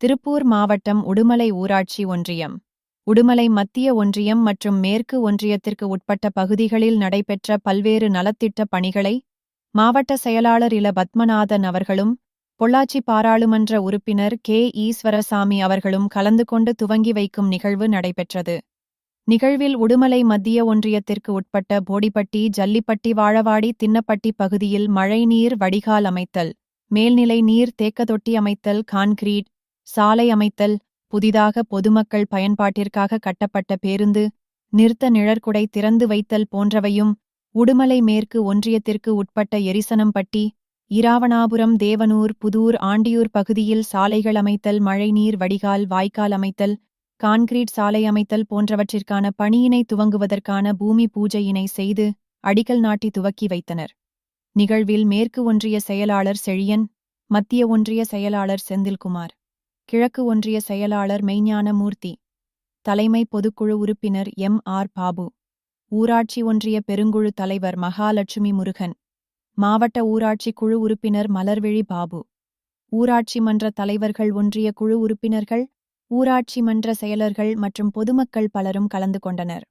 திருப்பூர் மாவட்டம் உடுமலை ஊராட்சி ஒன்றியம். உடுமலை மத்திய ஒன்றியம் மற்றும் மேற்கு ஒன்றியத்திற்கு உட்பட்ட பகுதிகளில் நடைபெற்ற பல்வேறு நலத்திட்ட பணிகளை மாவட்ட செயலாளர் இல பத்மநாதன் அவர்களும் பொள்ளாச்சி பாராளுமன்ற உறுப்பினர் கே ஈஸ்வரசாமி அவர்களும் கலந்து கொண்டு துவங்கி வைக்கும் நிகழ்வு நடைபெற்றது. நிகழ்வில் உடுமலை மத்திய ஒன்றியத்திற்கு உட்பட்ட போடிப்பட்டி ஜல்லிப்பட்டி வாழவாடி தின்னப்பட்டி பகுதியில் மழைநீர் வடிகால் அமைத்தல் மேல்நிலை நீர் தேக்கதொட்டி அமைத்தல் கான்கிரீட் சாலை அமைத்தல் புதிதாக பொதுமக்கள் பயன்பாட்டிற்காக கட்டப்பட்ட பேருந்து நிறுத்த நிழற்குடை திறந்து வைத்தல் போன்றவையும் உடுமலை மேற்கு ஒன்றியத்திற்கு உட்பட்ட எரிசனம்பட்டி இராவணாபுரம் தேவனூர் புதூர் ஆண்டியூர் பகுதியில் சாலைகள் அமைத்தல் மழைநீர் வடிகால் வாய்க்கால் அமைத்தல் கான்கிரீட் சாலை அமைத்தல் போன்றவற்றிற்கான பணியினை துவங்குவதற்கான பூமி பூஜையினை செய்து அடிக்கல் நாட்டி துவக்கி வைத்தனர். நிகழ்வில் மேற்கு ஒன்றிய செயலாளர் செழியன் மத்திய ஒன்றிய செயலாளர் செந்தில்குமார். கிழக்கு ஒன்றிய செயலாளர் மெய்ஞானமூர்த்தி தலைமை பொதுக்குழு உறுப்பினர் எம். ஆர். பாபு ஊராட்சி ஒன்றிய பெருங்குழு தலைவர் மகாலட்சுமி முருகன் மாவட்ட ஊராட்சி குழு உறுப்பினர் மலர்விழி பாபு ஊராட்சி மன்ற தலைவர்கள் ஒன்றிய குழு உறுப்பினர்கள் ஊராட்சி மன்ற செயலர்கள் மற்றும் பொதுமக்கள் பலரும் கலந்து கொண்டனர்.